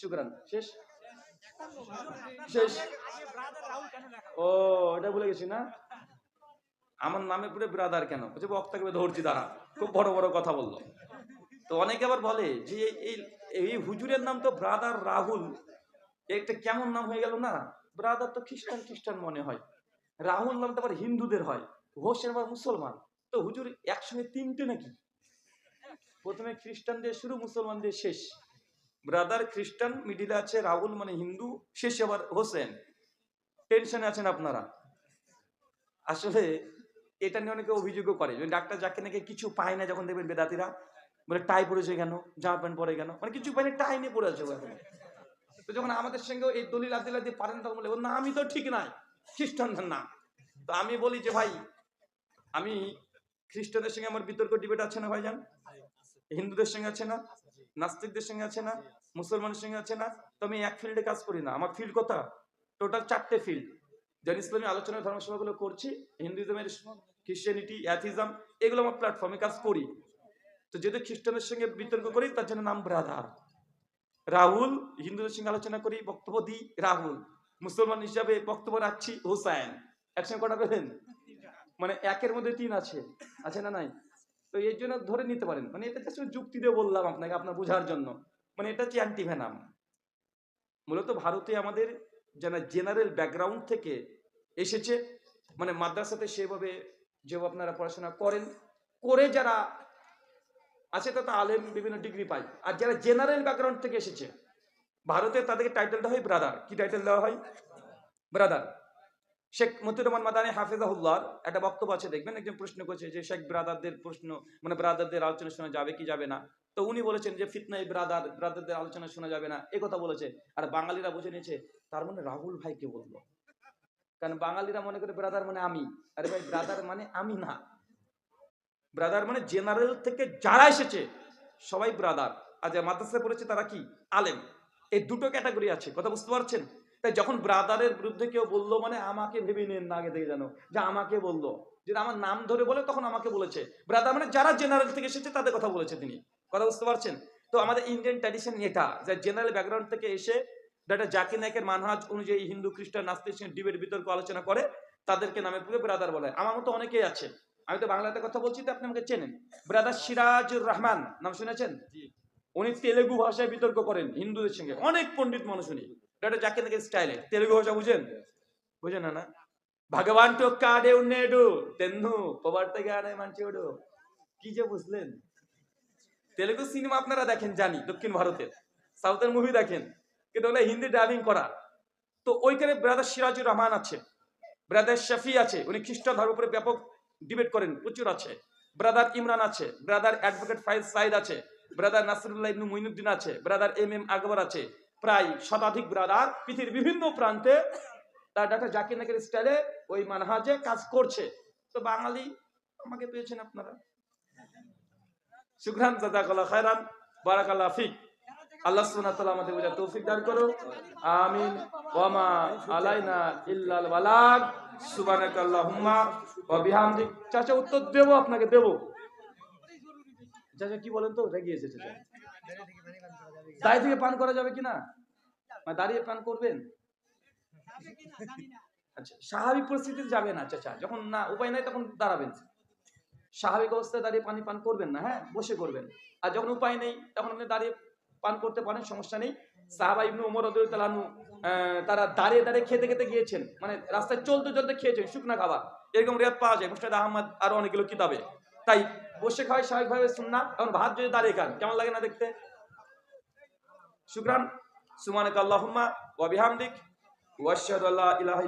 শুক্রান, শেষ? শেষ। ও, এটা ভুলে গেছি না? আমার নামে পুরো ব্রাদার কেন? বলছে, বক্তাকে ধরছি, দাঁড়া। খুব বড় বড় কথা বলল। তো অনেকে আবার বলে যে, এই এই হুজুরের নাম তো ব্রাদার রাহুল। একটা কেমন নাম হয়ে গেল না? ব্রাদার তো খ্রিস্টান খ্রিস্টান মনে হয়। রাহুল নাম তো আবার হিন্দুদের হয়। হোসেন আবার মুসলমান। তো হুজুর একসঙ্গে তিনটে নাকি? প্রথমে খ্রিস্টান দিয়ে শুরু, মুসলমান দিয়ে শেষ। ব্রাদার খ্রিস্টান মিডিলে আছে রাহুল মানে হিন্দু, শেষে আবার হোসেন। টেনশনে আছেন আপনারা। আসলে এটা নিয়ে অনেকে অভিযোগও করে। ডাক্তার যাকে নাকি কিছু পায় না যখন দেখবেন বেদাতিরা, বলে টাই পড়েছে কেন, জামা প্যান্ট পরে কেন মানে কিছু পায়নি টাই নিয়ে পড়ে আছে তো যখন আমাদের সঙ্গে এই দলিল আদিল্লা দিয়ে পারেন, তখন বলে না, আমি তো ঠিক নাই খ্রিস্টানদের না। তো আমি বলি যে, ভাই, আমি খ্রিস্টানদের সঙ্গে আমার বিতর্ক ডিবেট আছে না ভাই ভাইজান? হিন্দুদের সঙ্গে আছে না? নাস্তিকদের সঙ্গে আছে না, মুসলমানের সঙ্গে আছে না, তো আমি এক ফিল্ডে কাজ করি না। আমার ফিল্ড কথা টোটাল চারটে ফিল্ড যেন ইসলামী আলোচনা ধর্মসভাগুলো করছি হিন্দুইজমের খ্রিস্টানিটি অ্যাথিজম এগুলো আমার প্ল্যাটফর্মে কাজ করি। তো যদি খ্রিস্টানের সঙ্গে বিতর্ক করি, তার জন্য নাম ব্রাদার রাহুল, হিন্দুদের সঙ্গে আলোচনা করি, বক্তব্য দিই রাহুল। মুসলমান হিসাবে বক্তব্য রাখছি হোসাইন। একসঙ্গে কটা পেলেন মানে একের মধ্যে তিন আছে। আছে না নাই? তো এর জন্য ধরে নিতে পারেন। মানে এটা জাস্ট যুক্তি দিয়ে বললাম আপনাকে, আপনার বোঝার জন্য। মানে এটা হচ্ছে অ্যান্টিভেনাম মূলত ভারতে আমাদের যারা জেনারেল ব্যাকগ্রাউন্ড থেকে এসেছে মানে মাদ্রাসাতে সেভাবে যেভাবে আপনারা পড়াশোনা করেন, করে যারা আছে তাতে আলেম, বিভিন্ন ডিগ্রি পায়। আর যারা জেনারেল ব্যাকগ্রাউন্ড থেকে এসেছে, ভারতে তাদেরকে টাইটেল দেওয়া হয় ব্রাদার কি টাইটেল দেওয়া হয়? ব্রাদার শেখ মতিউর রহমান মাদানী হাফিজাহুল্লাহর একটা বক্তব্য আছে, দেখবেন? একজন প্রশ্ন করেছে যে, শেখ ব্রাদারদের প্রশ্ন মানে ব্রাদারদের আলোচনা শোনা যাবে কি যাবে না? তো উনি বলেছেন যে ফিতনাই ব্রাদার, ব্রাদারদের আলোচনা শোনা যাবে না। এ কথা বলেছে। আর বাঙালিরা বুঝে নিয়েছে, তার মানে রাহুল ভাইকে বলল? কারণ বাঙালিরা মনে করে ব্রাদার মানে আমি। আরে ভাই, ব্রাদার মানে আমি না। ব্রাদার মানে জেনারেল থেকে যারা এসেছে, সবাই ব্রাদার। আর যারা মাদ্রাসায় পড়েছে তারা কি? আলেম। এই দুটো ক্যাটাগরি আছে। কথা বুঝতে পারছেন? তাই যখন ব্রাদারের বিরুদ্ধে কেউ বলল মানে আমাকে ভেবে নেন না আগে থেকে জানো যে আমাকে বলল যদি আমার নাম ধরে বলে তখন আমাকে বলেছে। ব্রাদার মানে যারা জেনারেল থেকে এসেছে তাদের কথা বলেছে তিনি। কথা বুঝতে পারছেন? তো আমাদের ইন্ডিয়ান ট্র্যাডিশন এটা যে জেনারেল ব্যাকগ্রাউন্ড থেকে এসে ডাক্তার জাকির নায়কের মানহাজ অনুযায়ী হিন্দু খ্রিস্টান নাস্তিক ডিবেট বিতর্ক আলোচনা করে তাদেরকে নামে পুরো ব্রাদার বলে আমার মতো অনেকেই আছে। আমি তো বাংলাতে কথা বলছি তো আপনি আমাকে চেনেন। ব্রাদার সিরাজুর রহমান নাম শুনেছেন? উনি তেলেগু ভাষায় বিতর্ক করেন হিন্দুদের সঙ্গে। অনেক পণ্ডিত মানুষ উনি। তেন্নু পবার্তে গানে মানচিওডু কি যে বুঝলেন? তেলেগু সিনেমা আপনারা দেখেন, জানি, দক্ষিণ ভারতের সাউথের মুভি দেখেন, কিন্তু হিন্দি ডাবিং করা। তো ওইখানে ব্রাদার সিরাজুর রহমান আছে ব্রাদার শফি আছে, উনি খ্রিস্টান ধর্মের উপরে ব্যাপক ডিবেট করেন, প্রচুর আছে। ব্রাদার ইমরান আছে ব্রাদার অ্যাডভোকেট ফাইজ সাইদ আছে ব্রাদার নাসরুল্লাহ ইবনু মুইনুদ্দিন আছে ব্রাদার এম এম আকবর আছে। প্রায় শতাধিক ব্রাদার পৃথিবীর বিভিন্ন প্রান্তে তার ডাক্তার জাকির নাকের স্টাইলে ওই মানহাজে কাজ করছে। তো বাঙালি আমাকে পেয়েছেন আপনারা। শুক্রান, জাজাকাল্লাহ খায়রান, বারাকাল্লাহ ফিক। আল্লাহ সুবহানাহু ওয়া তাআলা আমাদের বোঝার তৌফিক দান করো আমিন। ওয়ামা আলাইনা ইল্লাল বালাগ। সুবহানাকাল্লাহুম্মা ওয়া বিহামদিক। চাচা, উত্তর দেব, আপনাকে দেব। চাচা, কি বলেন তো? রেগে এসেছে, চাচা। দাঁড়িয়ে থেকে পান করা যাবে কিনা মানে দাঁড়িয়ে পান করবেন? আচ্ছা স্বাভাবিক পরিস্থিতিতে যাবে না। চাচা যখন না উপায় নাই তখন দাঁড়াবেন। স্বাভাবিক অবস্থায় দাঁড়িয়ে পানি পান করবেন না হ্যাঁ? বসে করবেন। আর যখন উপায় নেই তখন আপনি দাঁড়িয়ে পান করতে পারেন সমস্যা নেই। সাহাবা ইবনু ওমর রাদিয়াল্লাহু তারা দাঁড়িয়ে দাঁড়িয়ে খেতে খেতে গিয়েছেন। মানে রাস্তায় চলতে চলতে খেয়েছেন শুকনা খাবার। এরকম রিয়াদ পাওয়া যায়। মুস্তাদ আহমদ আরও অনেকগুলো কিতাবে। তাই বসে খাওয়াই স্বাভাবিকভাবে সুন্না এখন ভাত যদি দাঁড়িয়ে খান, কেমন লাগে না দেখতে? শুক্রান সুমানিক আল্লাহুম্মা ওয়া বিহামদিক, ওয়া আশহাদু আল্লা ইলাহা